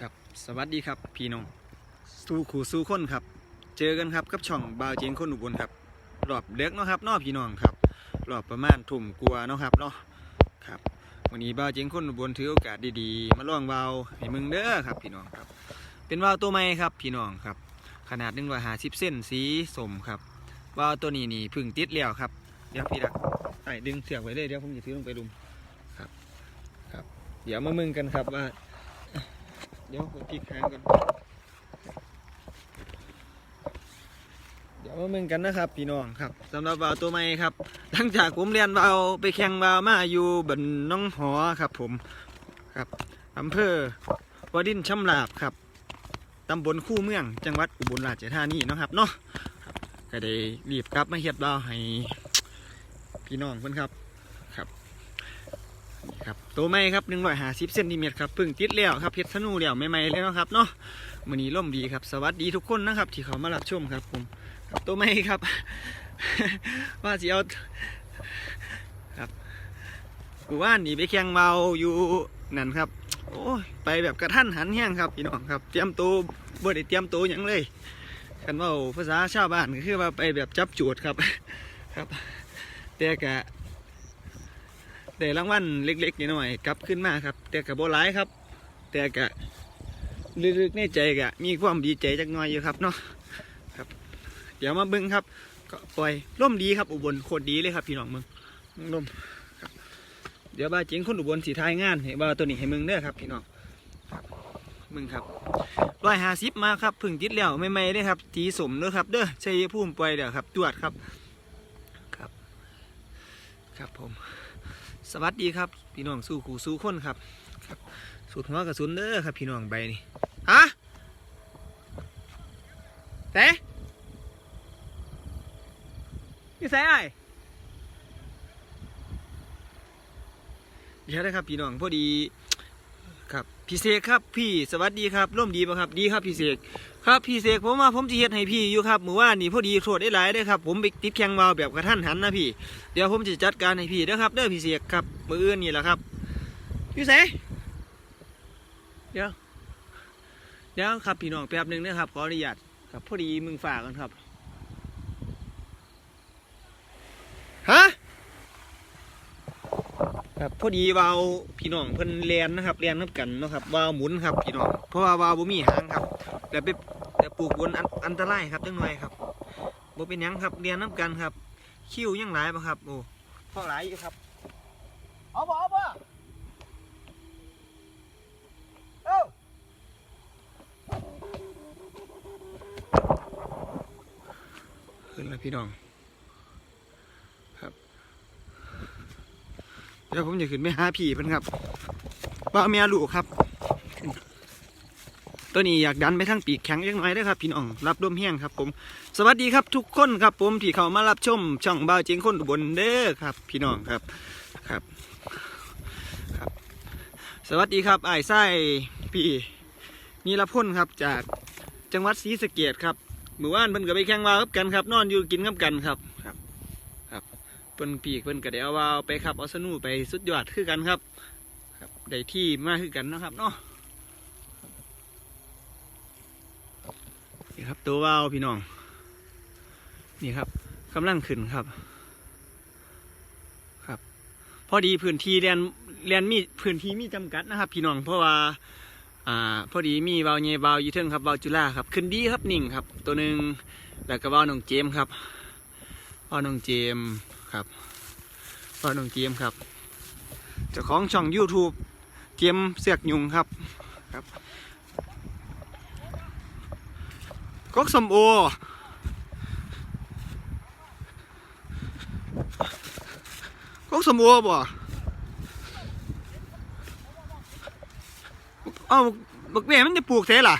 ครับสวัสดีครับพี่น้องสู้ขู่สู้คนครับ เจอกันครับกับช่องบาวเจงคนอุบลครับรอบเด็กเนาะครับนอพี่น้องครับรอบประมาณทุ่มกลัวเนาะครับเนาะครับ วันนี้บาวเจงคนอุบลถือโอกาสดีๆ มาลองวาให้มึงเด้อครับ พี่น้องครับ เป็นวาวตัวใหม่ครับพี่น้องครับ ขนาดหนึ่งร้อยห้าสิบเส้นสีสมครับวาวตัวนี้นี่พึ่งติดแล้วครับเดี๋ยวพี่ดักไอ้ดึงเสือกไว้เลยเดี๋ยวผมจะถือลงไปดุมครับครับ เดี๋ยวมามึงกันครับว่า ดี๋ยวผมพลิกหางกันเดี๋ยวมาเมืองกันนะครับ พี่น้องครับสำหรับวาวตัวใหม่ครับ หลังจากผมเรียนวาวไปแข่งวาวมาอยู่บันน้องหอครับ ผมครับอำเภอวดินชำลาบครับตำบลคู่เมือง จังหวัดอุบลราชธานีนะครับเนาะก็ได้รีบกลับมาเฮ็ดวาวให้พี่น้องเพื่อนครับ ครับตัวใหม่ครับหนึ่งร้อยห้าสิบเซนติเมตรครับพิ่งติดแล้วครับเพชรธนูแล้วใหม่ๆเลยเนะครับเนาะมือนี้ร่มดีครับ สวัสดีทุกคนนะครับ ที่เขามารับชมครับผมครับตัวไม่ครับ ว่าสิเอาครับกูว่านหนีไปแข่งเมาอยู่นั่นครับ โอ้ยไปแบบกระทันหันแห้งครับพี่น้องครับ เตรียมตัวบ่ได้เตรียมตัวหยังเลยกันเว่าภาษาชาวบ้านก็คือว่าไปแบบจับจูดครับครับ แต่กะ แต่รางวัลเล็กๆน้อยๆกลับขึ้นมาครับ แต่กะโบหลายครับ แต่กะลึกๆในใจกะมีความดีใจจักหน่อยอยู่ครับเนาะครับ เดี๋ยวมาเบิ้งครับก็ปล่อยร่มดีครับอุบลโคตรดีเลยครับพี่น้องมึงมึงร่มครับเดี๋ยวบ้าเจ๋งคนอุบลสีทายงานให้บ้าตัวนี้ให้มึงเด้อครับพี่น้องมึงครับร้อยหาสิบมาครับพึ่งติดแล้วไม่ไม่ได้ครับทีสมเด้อครับ เด้อใชัยภูมิปล่อยเดี๋ยวครับตรวจครับครับ ครับผม สวัสดีครับ พี่น้องสู้ขู่สู้คนครับครับสูตรหัวกระสุนเด้อครับ พี่น้องใบนี่ฮะแต่นี่ใส่ไอ้เดี๋ยวนะครับพี่น้องพอดี ครับพี่เสกครับพี่สวัสดีครับร่มดีป่ะครับดีครับพี่เสกครับพี่เสกผมว่าผมจะเฮ็ดให้พี่อยู่ครับเมื่อวานนี่พอดีโทษได้หลายได้ครับผมไปติดแข่งวาวแบบกระทันหันนะพี่ เดี๋ยวผมจะจัดการให้พี่เด้อครับเด้อพี่เสกครับมืออื่นนี่แหละครับพี่เสกเดี๋ยวเดี๋ยวครับพี่น้องแป๊บหนึ่งนะครับขออนุญาตครับพอดีมึงฝากกันครับฮะ ครับพอดีวาวพี่น้องเพิ่นเรียนนะครับเรียนนับกันเนาะครับวาวหมุนครับพี่น้องเพราะว่าวาวบ่มีหางครับแล้วไปแต่ปลูกบนอันอันตรายครับจังหน่อยครับบ่เป็นหยังครับเรียนนับกันครับ คิวยังหลายบ่ครับโอ้พอหลายอยู่ครับเอาบ่เอาบ่เอ้าขึ้นแล้วพี่น้อง เดี๋ยวผมจะขึ้นไปหาผีเพิ่นครับว่าเมียลูกครับ ตัวนี้อยากดันไปทางปีกแข็งยังไงได้ครับพี่น้องรับลมแห้งครับ ผม สวัสดีครับทุกคนครับ ผมที่เข้ามารับชมช่องบ่าวเจงคนอุบลเด้อครับ พี่น้องครับครับครับ สวัสดีครับไอ้ไส้พี่นีรพลครับจากจังหวัดศรีสะเกดครับเมื่อวานเพิ่นก็ไปแข่งวาวกับกันครับ นอนอยู่กินกับกันครับครับ เพิ่นปีกเพิ่นก็ได้เอาวาวไปขับเอาสนูไปสุดยอดคือกันครับ ครับได้ที่มาคือกันนะครับเนาะนี่ครับตัววาวพี่น้อง นี่ครับกำลังขึ้นครับ ครับ พอดีพื้นที่เรียนเรียนมีพื้นที่มีจำกัดนะครับ พี่น้องเพราะว่าอ่าพอดีมีวาวเยวาวยูเทิงครับวาวจุฬาครับขึ้นดีครับนิ่งครับ ตัวหนึ่งแล้วก็วาวน้องเจมส์ครับวาวน้องเจมส์ ครับพ่อน้องเจมครับเจ้าของช่อง YouTube เจมเสียกยุงครับครับก๊อกสมโอก๊อกสมโอบ่เอ้าบักแม่มันจะปลูกเท่ล่ะ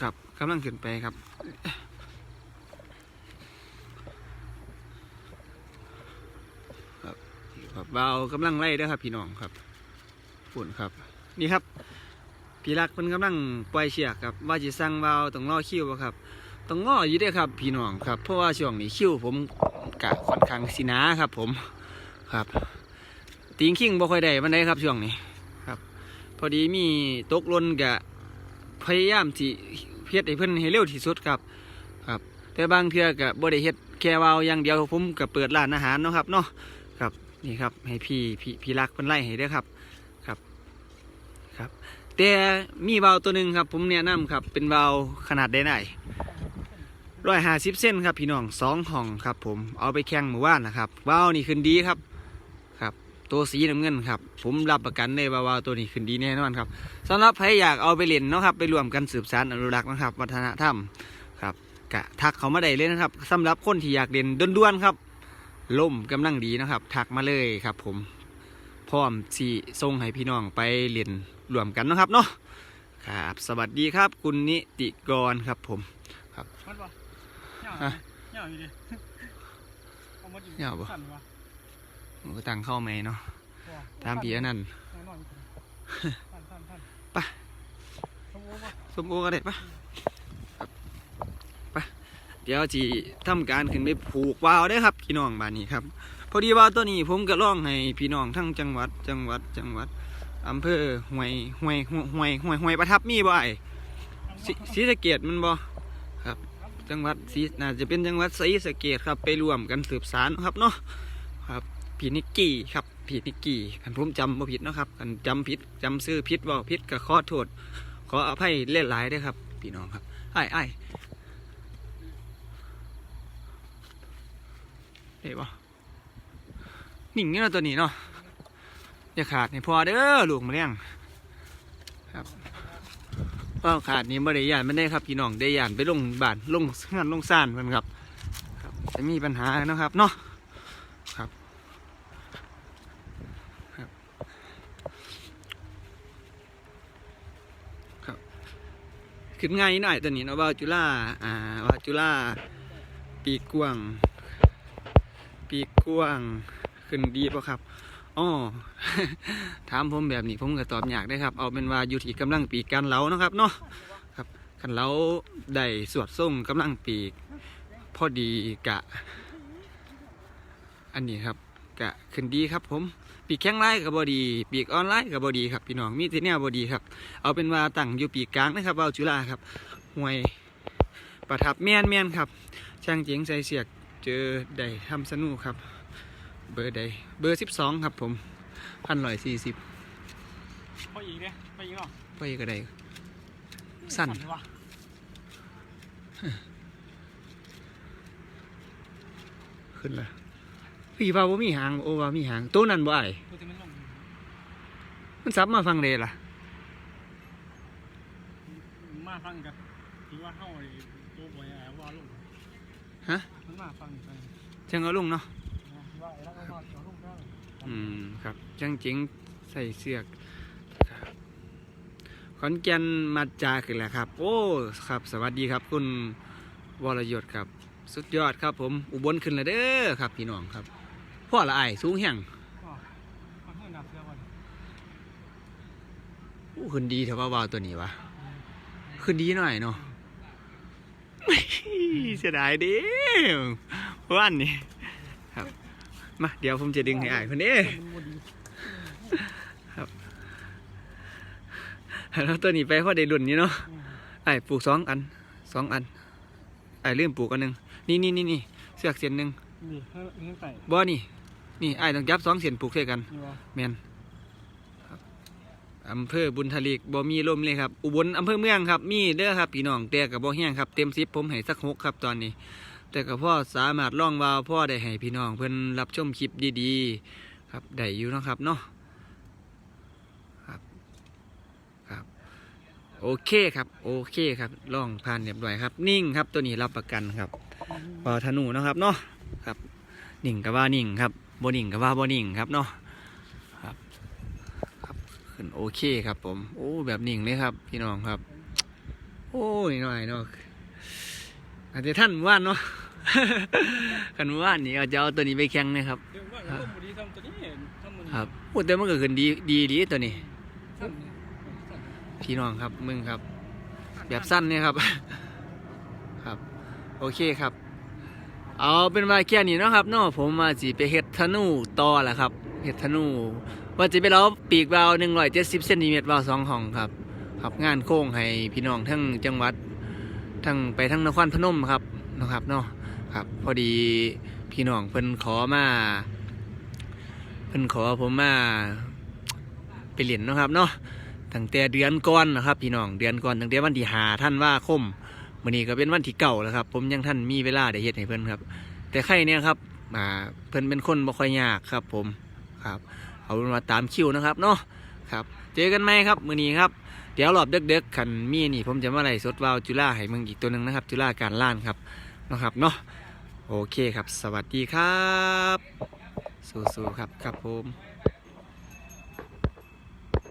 ครับกำลังขึ้นไปครับ ครับเบากำลังไล่ด้อครับ พี่น้องครับฝุ่นครับ นี่ครับ พี่รักมันกำลังปล่อยเชือกครับ ว่าจะสั่งเบาต้องรอคิวครับ ต้องงออยู่ด้อครับ พี่น้องครับ เพราะว่าช่วงนี้คิวผมกะค่อนข้างสินาครับ ผมครับติงคิงบ่ค่อยได้มันได้ครับช่วงนี้ครับ พอดีมีตกลนกะพยายามสิเฮ็ดให้เพิ่นให้เร็วที่สุดครับ ครับ แต่บางเทื่อก็บ่ได้เฮ็ดแค่วาวอย่างเดียวผมก็เปิดร้านอาหารเนาะครับเนาะ นี่ครับ ให้พี่พี่พี่รักเพิ่นไล่ให้เด้อครับครับครับ แต่มีวาตัวหนึ่งครับ ผมแนะนำครับ เป็นวาขนาดได้ไหนร้อยห้าสิบเส้นครับพี่น้องสองห้องครับ ผมเอาไปแข่งหมู่บ้านนะครับวานี่ขึ้นดีครับครับ ตัวสีน้ำเงินครับ ผมรับประกันเลยว่าวาตัวนี้ขึ้นดีแน่นอนครับสำหรับใครอยากเอาไปเล่นเนาะครับไปรวมกันสืบสานอนุรักษ์นะครับ วัฒนธรรมครับกะทักเขามาได้เลยนะครับสำหรับคนที่อยากเล่นด้วนๆครับ ล่มกำลังดีนะครับ ทักมาเลยครับผมพร้อมสีส่งให้พี่น้องไปเล่นรวมกันเนาะครับเนาะครับ สวัสดีครับ คุณนิติกรครับผมมันบ่เหงาฮะเหงาอยู่ดิเอามาอยู่เหงาบ่สั่นวะผมก็ตั้งเข้าไหมเนาะบ่ตามปีอันนั้นแน่นอนอยู่สั่นสั่นสั่นไปสมมุติว่าสมโอก็ได้ปะครับไป เดี๋ยวจีทำการขึ้นไปผูกวาวได้ครับพี่น้องบ้านนี้ครับ พอดีว่าตัวนี้ผมก็ร้องให้พี่น้องทั้งจังหวัด จังหวัดจังหวัดอำเภอห้วยห้วยห้วยห้วยห้วยประทับมีบ่ไอ้ศรีสะเกดมันบ่ครับ จังหวัดศรีน่าจะเป็นจังหวัดศรีสะเกดครับ ไปรวมกันสืบสารครับเนาะครับพี่นิกกี้ครับพี่นิกกี้คันผมจำบ่ผิดนะครับคันจำผิดจำซื้อผิดเว่ผิดก็ขอโทษขออภัยเล่นหลายด้วยครับพี่น้องครับไอ้ไอ้ายเฮ้ยบ่นิ่งนี่เนาะตัวนี้เนาะอย่าขาดนี่พอเด้อลูกมาเลี้ยงครับเป้าขาดนี่บ่ได้ยานไม่ได้ครับพี่น้องได้ยานไปลงบานลงงานลงซ่านเพิ่นครับครับจะมีปัญหาเนาะครับเนาะครับครับ ครับ ขึ้นง่ายหน่อยตัวนี้เนาะว่าจุฬาอ่าว่าจุฬาปีกกว้าง ปีกกว้างขึ้นดีป่ะครับอ๋อถามผมแบบนี้ผมก็ตอบอยากได้ครับ เอาเป็นว่าอยู่ที่กำลังปีกการเล้านะครับเนาะครับคันเล้าได้สวดส่งกำลังปีก พอดีกะ อันนี้ครับกะขึ้นดีครับผมปีกแข้งไล่กับบอดี ปีกออนไลน์กับบอดีครับพี่น้องมีที่แนวบอดีครับ เอาเป็นว่าตั้งอยู่ปีกกลางนะครับเอาจุฬาครับห่วยประทับแม่นแม่นครับช่างเจ๋งใส่เสียก เจอได้ทำสนุกครับ เบอร์ใดเบอร์สิบสองครับผมพันร้อยสี่สิบไปอีกเด้ไปอีกเหรอไปก็ได้สั้นวะขึ้นละพี่ว่าว่ามีหางโอ้ว่ามีหางตัวนั้นบ่ไอ้ายกูจะมันลงมันซับมาฟังเลยล่ะมาฟังกับที่ว่าเข้าไอ้ตัวบอยอะไรว่าลง ฮะมันมาฟังกันจังเอาลุงเนาะว่าไอ้แล้วก็ว่าตัวลงได้อืมครับจังจ๋งใส่เสือกขอนแก่นมาจาขึ้นแล้วครับ โอ้ครับ สวัสดีครับ คุณวรยศครับ สุดยอดครับ ผมอุบลขึ้นแล้วเด้อครับ พี่น้องครับพ่อละไอสูงแห่งมันเพิ่งนับเสื้อวันอู้ขึ้นดีเถอะว่าวาวตัวนี้วะขึ้นดีหน่อยเนาะ เสียดายเดิวันนี้ครับมาเดี๋ยวผมจะดึงให้อายคนนี้มันบดีแล้วตัวนี้ไปพอได้รุ่นนี้เนาะไอ้ายปลูกสองอันสองอันไอ้ายลืมปลูกอันหนึ่งนี่นี่นี่นี่เสือกเส้นหนึ่งนี่ให้เงินใส่บ่นี่นี่ไอ้ายต้องจับสองเส้นปลูกด้วยกันนี่วะแมนครับ อำเภอบุญทลีกบ่มีลมเลยครับ อุบลอำเภอเมืองครับ มีเด้อครับพี่น้องแต่กับบ่แห้งครับ เต็มสิบผมให้สักหกครับตอนนี้ แต่กับพ่อสามารถล่องวาวพ่อได้ให้พี่น้องเพิ่นรับชมคลิปดีๆ ครับได้อยู่นะครับเนาะครับครับโอเคครับ โอเคครับล่องผ่านเรียบร้อยครับ นิ่งครับตัวนี้รับประกันครับวาธนูนะครับเนาะครับนิ่งกับว่านิ่งครับบ่นิ่งกับว่าบ่นิ่งครับเนาะ ขึ้นโอเคครับผม โอ้แบบนิ่งเลยครับ พี่น้องครับ โอ้ยหน่อยเนาะอาจจะท่านว่านเนาะกันว่านนี่อาจจะเอาตัวนี้ไปแข่งนะครับเดี๋ยวว่าลงบดีทำตัวนี้ทำมันครับโอ้แต่มันก็ขึ้นดีดีดีตัวนี้สั้นเนี่ยสั้นพี่น้องครับมึงครับ แบบสั้นเนี่ยครับ ครับ โอเคครับ เอาเป็นว่าแค่นี้เนาะครับเนาะผมมาสิไปเฮ็ดธนูต่อแหละครับเฮ็ดธนู ว่าจะไปเล้าปีกวาว170เซนติเมตรวาวสองห้องครับครับงานโค้งให้พี่น้องทั้งจังหวัดทั้งไปทั้งนครพนมครับนะครับเนาะครับ พอดีพี่น้องเพิ่นขอมาเพิ่นขอผมมาไปเหรียนนะครับเนาะตั้งแต่เดือนก่อนนะครับ พี่น้องเดือนก่อนตั้งแต่วันที่หาท่านว่าคมวันนี้ก็เป็นวันที่เก่าแล้วครับ ผมยังท่านมีเวลาได้เฮ็ดให้เพิ่นครับ แต่ใครเนี่ยครับอ่าเพิ่นเป็นคนบ่ค่อยยากครับ ผมครับ เอาเป็นว่าตามคิวนะครับเนาะครับเจอกันไหมครับมือนี้ครับเดี๋ยวรอบเด็กๆขันมีนี่ ผมจะมาไล่สดวาวจุฬาให้มึงอีกตัวหนึ่งนะครับ จุฬาการล่านครับนะครับเนาะโอเคครับ สวัสดีครับ สู้ๆครับครับผม